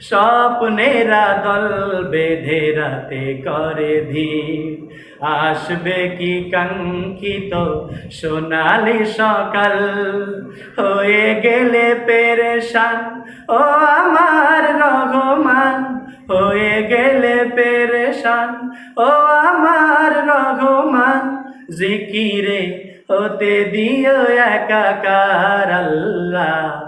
স্বপ্নেরা দল বেঁধে রাতে করে ধীর আসবে কি কাঙ্ক্ষিত সোনালি সকাল? হয়ে গেলে পেরেশান, ও আমার রঘমান। হয়ে গেলে পেরেশান, ও আমার রঘমান। জিকিরে হতে দিও একাকার আল্লাহ।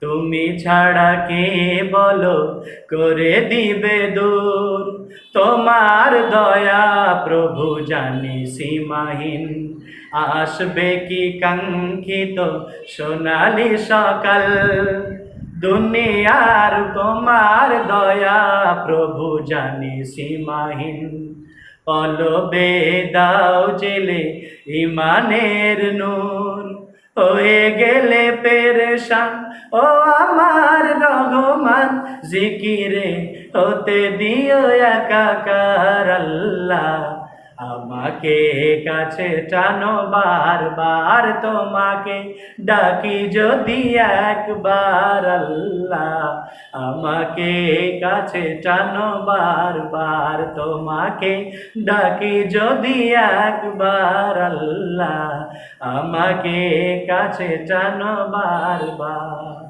তুমি ছাড়া কে বলো করে দিবে দূর? তোমার দয়া প্রভু জানি সীমাহীন। আসবে কি কাঙ্ক্ষিত সোনালি সকাল? দুনিয়ার তোমার দয়া প্রভু জানি সীমাহীন। পলবে দাও জেলে ইমানের নূর। হয়ে গেলে পেরেশান ও আমার রঘমান জিকিরে হতে দিও একাকার আল্লাহ। আমাকে কাছে টানো বারবার, তোমাকে ডাকি যদি একবার আল্লাহ। আমাকে কাছে টানো বারবার, তোমাকে ডাকি যদি একবার আল্লাহ। আমাকে কাছে টানো বারবার।